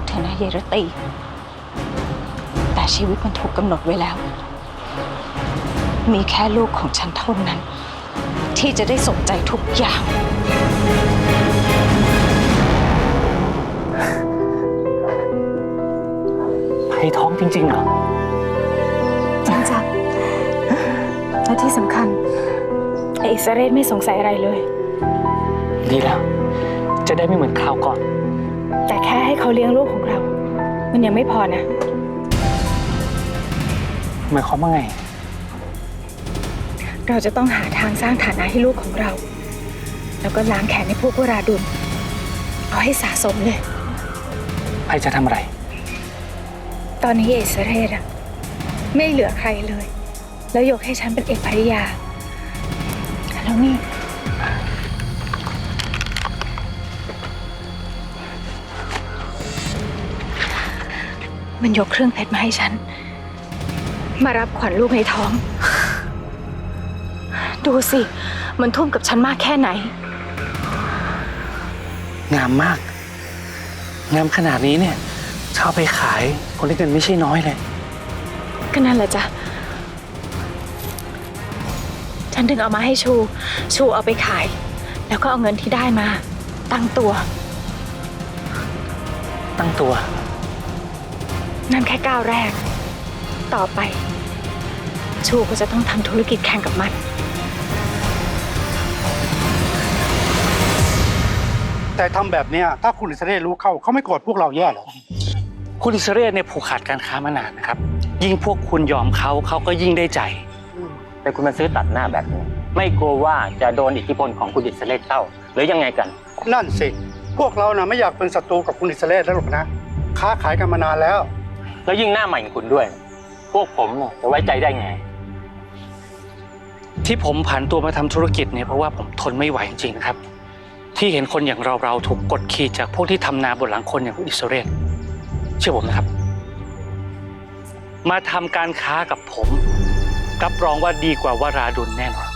สารลูกเถอะนะเยรตีแต่ชีวิตมันถูกกำหนดไว้แล้ว มีแค่ลูกของฉันเท่านั้น ที่จะได้สนใจทุกอย่างให้ท้องจริงๆเหรอ จริงจังและที่สำคัญไออิสราเรศไม่สงสัยอะไรเลย ดีแล้ว จะได้ไม่เหมือนคราวก่อน แต่แค่ให้เขาเลี้ยงลูกของเรา มันยังไม่พอนะ หมายความว่าไง เราจะต้องหาทางสร้างฐานะให้ลูกของเรา แล้วก็ล้างแค้นให้พวกวราดุลเอาให้สะสมเลย ไพจะทำอะไร ตอนนี้เอสเรศอะไม่เหลือใครเลย แล้วยกให้ฉันเป็นเอกภริยา แล้วนี่ มันยกเครื่องเพชรมาให้ฉัน มารับขวัญลูกในท้อง ดูสิ มันทุ่มกับฉันมากแค่ไหน งามมาก งามขนาดนี้เนี่ยถ้าเอาไปขายคนได้เงินไม่ใช่น้อยเลย ก็นั่นแหละจ้ะ ฉันถึงเอามาให้ชู ชูเอาไปขาย แล้วก็เอาเงินที่ได้มา ตั้งตัว ตั้งตัว นั่นแค่ก้าวแรก ต่อไป ชูก็จะต้องทำธุรกิจแข่งกับมัน แต่ทำแบบเนี้ยถ้าคุณอิสราเอลรู้เข้าเขาไม่โกรธพวกเราแย่เหรอ คุณอิสราเอลเนี่ยผูกขาดการค้ามานานนะครับ ยิ่งพวกคุณยอมเขาเขาก็ยิ่งได้ใจ แต่คุณมาซื้อตัดหน้าแบบนี้ ไม่กลัวว่าจะโดนอิทธิพลของคุณอิสราเอลเข้า หรือยังไงกัน นั่นสิ พวกเรานะไม่อยากเป็นศัตรูกับคุณอิสราเอลแล้วหรอกนะ ค้าขายกันมานานแล้ว แล้วยิ่งหน้าใหม่ของคุณด้วย พวกผมเนี่ยจะไว้ใจได้ไง ที่ผมผันตัวมาทำธุรกิจเนี่ยเพราะว่าผมทนไม่ไหวจริงๆนะครับ ที่เห็นคนอย่างเราเราๆถูกกดขี่จากพวกที่ทำนาบนหลังคนอย่างคุณอิสราเอลเชื่อผมนะครับ มาทำการค้ากับผม รับรองว่าดีกว่าวราดุลแน่นอน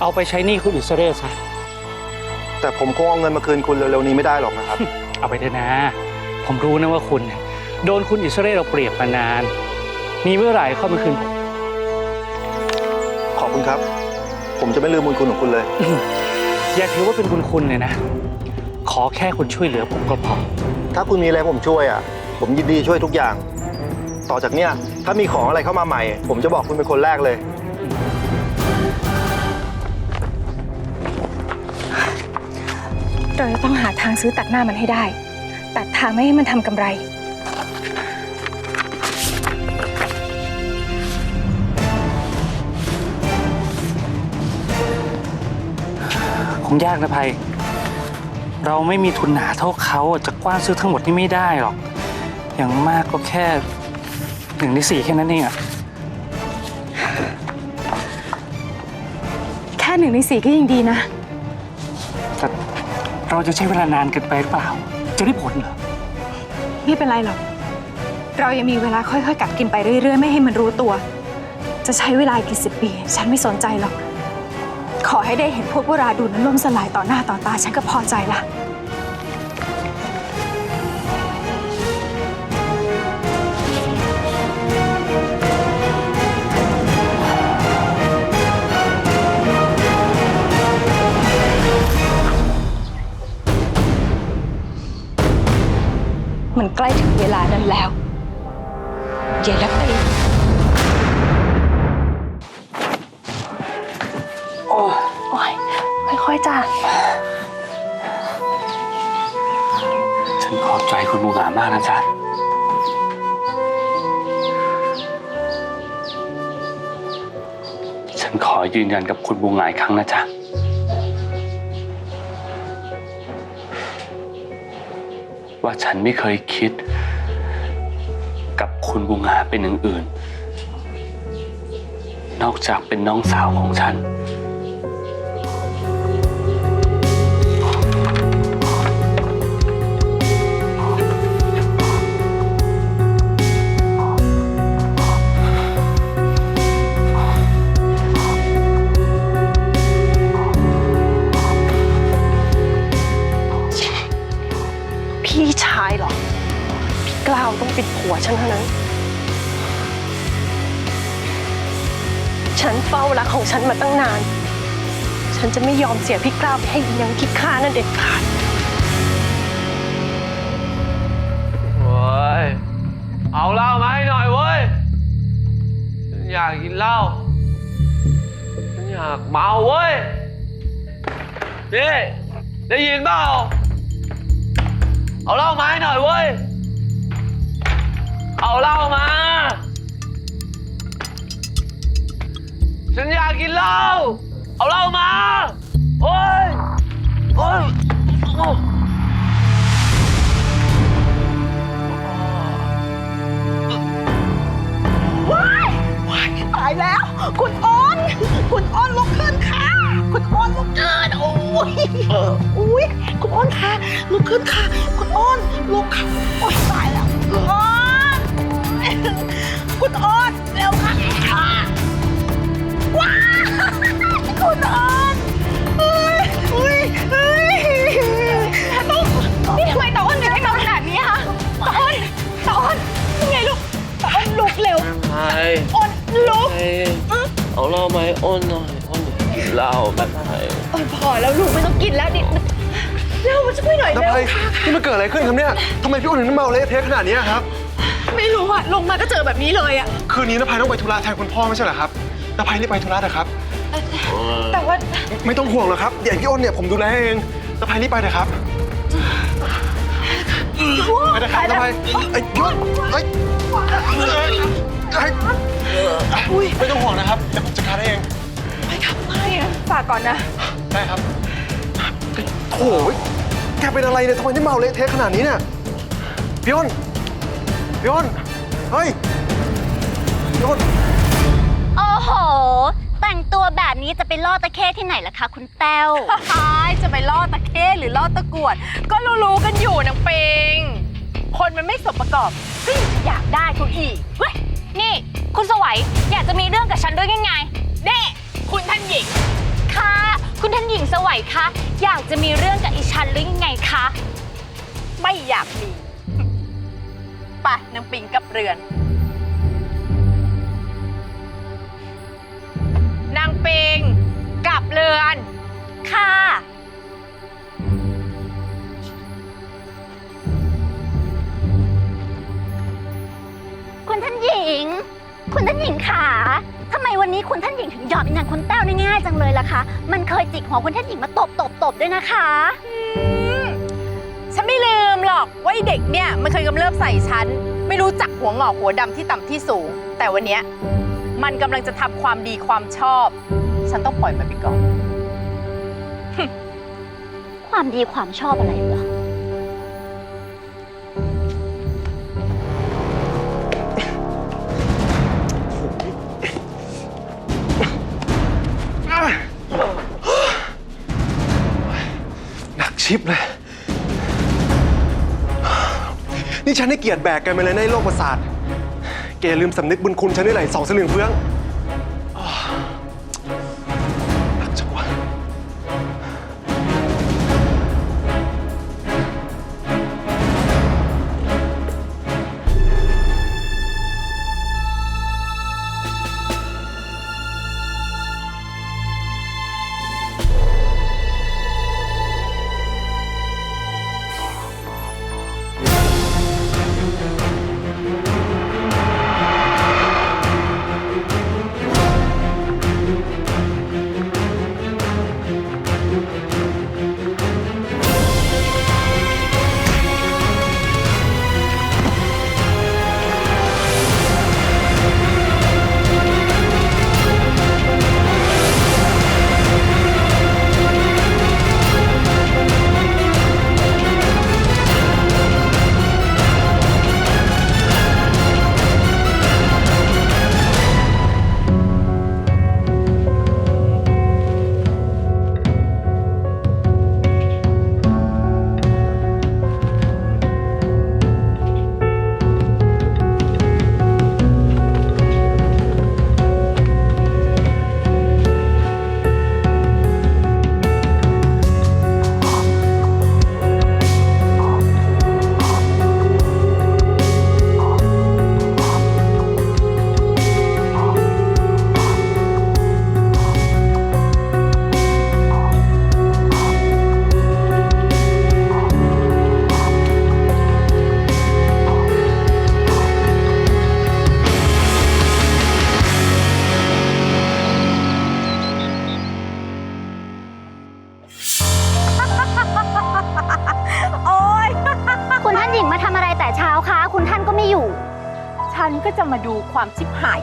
เอาไปใช้หนี้คุณอิสราเอลซะ แต่ผมคงเอาเงินมาคืนคุณเร็วๆนี้ไม่ได้หรอกนะครับ เอาไปเถอะนะ ผมรู้นะว่าคุณเนี่ยโดนคุณอิสราเอลเอาเปรียบมานาน มีเมื่อไหร่เข้ามาคืนผม ขอบคุณครับ ผมจะไม่ลืมบุญคุณของคุณเลย อย่าถือว่าเป็นบุญคุณเลยนะ ขอแค่คุณช่วยเหลือผมก็พอ ถ้าคุณมีอะไรให้ผมช่วยอะ ผมยินดีช่วยทุกอย่าง ต่อจากเนี้ยถ้ามีของอะไรเข้ามาใหม่ ผมจะบอกคุณเป็นคนแรกเลย เราจะต้องหาทางซื้อตัดหน้ามันให้ได้ ตัดทางไม่ให้มันทำกำไร คงยากนะภัย เราไม่มีทุนหนาเท่าเขาจะกว้านซื้อทั้งหมดนี่ไม่ได้หรอก อย่างมากก็แค่หนึ่งในสี่แค่นั้นเองอะแค่หนึ่งในสี่ก็ยังดีนะแต่ เราจะใช้เวลานานเกินไปหรือเปล่า จะได้ผลเหรอ ไม่เป็นไรหรอก เรายังมีเวลาค่อยๆกัดกินไปเรื่อยๆ ไม่ให้มันรู้ตัว จะใช้เวลากี่สิบปี ฉันไม่สนใจหรอก ขอให้ได้เห็นพวกวราดูนั้นล่มสลายต่อหน้าต่อตา ฉันก็พอใจละ เวลานั้นแล้วเยรตีโอ้ยค่อยๆจ้าฉันขอบใจคุณบูหามากนะจ๊ะ ฉันขอยืนยันกับคุณบูงหลายครั้งนะจ๊ะ ว่าฉันไม่เคยคิด กับคุณบูงาเป็นอย่างอื่น นอกจากเป็นน้องสาวของฉัน ผัวฉันเท่านั้น ฉันเฝ้ารักของฉันมาตั้งนาน ฉันจะไม่ยอมเสียพี่กล้าวไปให้อีนางคิดฆ่านั่นเด็ดขาดโว้ย เอาเหล้ามาให้หน่อยเว้ยฉันอยากกินเหล้าฉันอยากเมาเว้ย นี่ ได้ยินเปล่า เอาเหล้ามาให้หน่อยเว้ย เอาเหล้ามา ฉันอยากกินเหล้า เอาเหล้ามา โอ้ย โอ้ยโอ้ายตายแล้ว คุณอ้น คุณอ้นลุกขึ้นค่ะ คุณอ้นลุกขึ้นโอ้ยโอ้ยคุณอ้นค่ะลุกขึ้นค่ะ คุณอ้นลุกค่ะ โอ้ยตายแล้ว ไหนเออพอแล้วลูกไม่ต้องกินแล้วดิเร็วมาช่วยหน่อยน้ำเร็วไพนี่มันเกิดอะไรขึ้นครับเนี่ยทำไมพี่อ้นถึงได้เมาเละเทะขนาดนี้ครับ ไม่รู้อะลงมาก็เจอแบบนี้เลยอะคืนนี้น้ำพายต้องไปธุระแทนคุณพ่อไม่ใช่เหรอครับน้ำพายรีบไปธุระนะครับ แต่ว่าไม่ต้องห่วงหรอกครับ เดี๋ยวพี่อ้นเนี่ยผมดูแลให้เองน้ำพายรีบไปเถอะครับ ไปเถอะครับน้ำพายไอ้ยพี่อ้นไอ้ยไอ้ยไม่ต้องห่วงนะครับ เดี๋ยวผมจัดการให้เอง ไม่อะฝากก่อนนะ ได้ครับโอ้ยแกเป็นอะไรเนี่ยทำไมได้เมาเละเทะขนาดนี้เนี่ยพี่อ้นพี่อ้นเฮ้ยพี่อ้นโอ้โห แต่งตัวแบบนี้จะไปล่อตะเข้ที่ไหนล่ะคะคุณแต้วฮายจะไปล่อตะเข้หรือล่อตะกรวด ก็รู้ๆกันอยู่นางเปงคนมันไม่สมประกอบก็ยังจะอยากได้เขาอีกเว้ยนี่ คุณสวัยอยากจะมีเรื่องกับฉันด้วยยังไงเน่คุณท่านหญิงคะ คุณท่านหญิงสวัยคะ อยากจะมีเรื่องกับอีชันหรือยังไงคะ ไม่อยากมี ไปนางปิงกับเรือน คุณท่านหญิงถึงยอมอีนางคุณแต้วได้ง่ายจังเลยล่ะคะ มันเคยจิกหัวคุณท่านหญิงมาตบตบตบด้วยนะคะ ฉันไม่ลืมหรอกว่าไอ้เด็กเนี่ยมันเคยกำเริบใส่ฉัน ไม่รู้จักหัวงอกหัวดำที่ต่ำที่สูง แต่วันเนี้ยมันกำลังจะทำความดีความชอบ ฉันต้องปล่อยมันไปก่อน ความดีความชอบอะไรเหรอ ชิบเลย นี่ฉันให้เกียรติแบกกันไปเลยในะไอ้โรคประสาท แกลืมสำนึกบุญคุณฉันได้ไหลสองสลึงเฟือง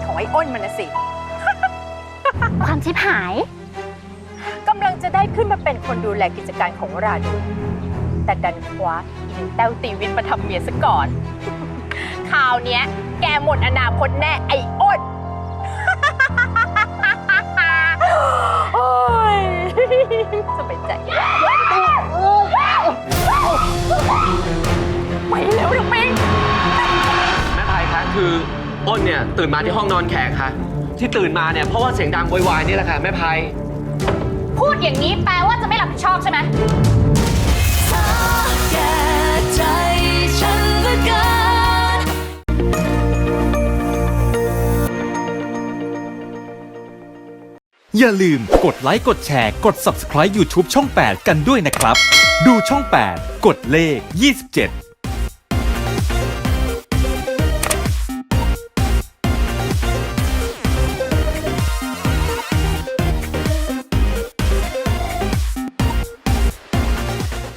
ของไอ้อ้นมันนะสิ ความชิบหาย กำลังจะได้ขึ้นมาเป็นคนดูแลกิจการของวราดู แต่ดันคว้าอีนางแต้วตีวินมาทำเมียซะก่อน คราวเนี้ย แกหมดอนาคตแน่ไอ้อ้น โอ้ยสบายใจ อ้นเนี่ยตื่นมาที่ห้องนอนแขกค่ะ ที่ตื่นมาเนี่ยเพราะว่าเสียงดังโวยวายนี่แหละค่ะแม่พายพูดอย่างนี้แปลว่าจะไม่รับผิดชอบใช่ไหม อย่าลืมกดไลค์ กดแชร์ กด Subscribe YouTube ช่อง 8 กันด้วยนะครับ ดูช่อง 8 กดเลข 27